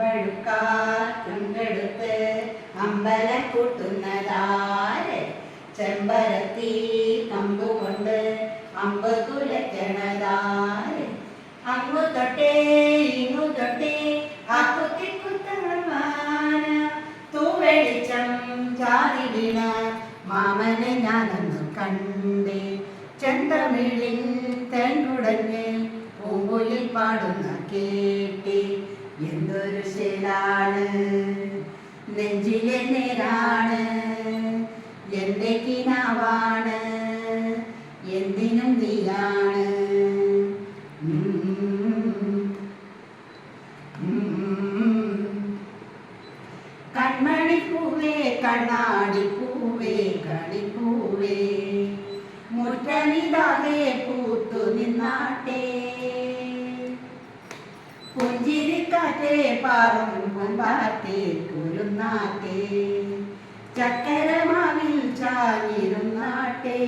ചെമ്പഴുക്കാറ്റുണ്ടെടുത്ത് അമ്പലക്കൂട്ടുന്നതാരെ ചെമ്പരത്തി കമ്പുകൊണ്ട് അമ്പ് കുലക്കണതാര് അങ്ങു തൊട്ടേ ഇങ്ങു തൊട്ടേ ആ കുത്തി കുത്തണമാന തൂവെളിച്ചം ചാരി വീണ മാമനെ ഞാനന്ന് കണ്ടേ ചെന്തമിഴിൻ തെൻകുടഞ്ഞ് പൂങ്കുയിൽ പാടുന്ന കേട്ടി എന്തൊരു ശീലാണ് നെഞ്ചിലെ നേരാണ് എന്റെ കിനാവാണ് എന്തിനും നീയാണ്. കൺമണിപ്പൂവേ കണ്ണാടിപ്പൂവേ കണിപ്പൂവേ മുറ്റനിതാകെ പൂത്തു പുഞ്ചിരിക്കാറ്റേ പാറും പൂമ്പാറ്റേ കുരുന്നാട്ടെ ചക്കരമാവിൽ ചാഞ്ഞിരുന്നാട്ടെ.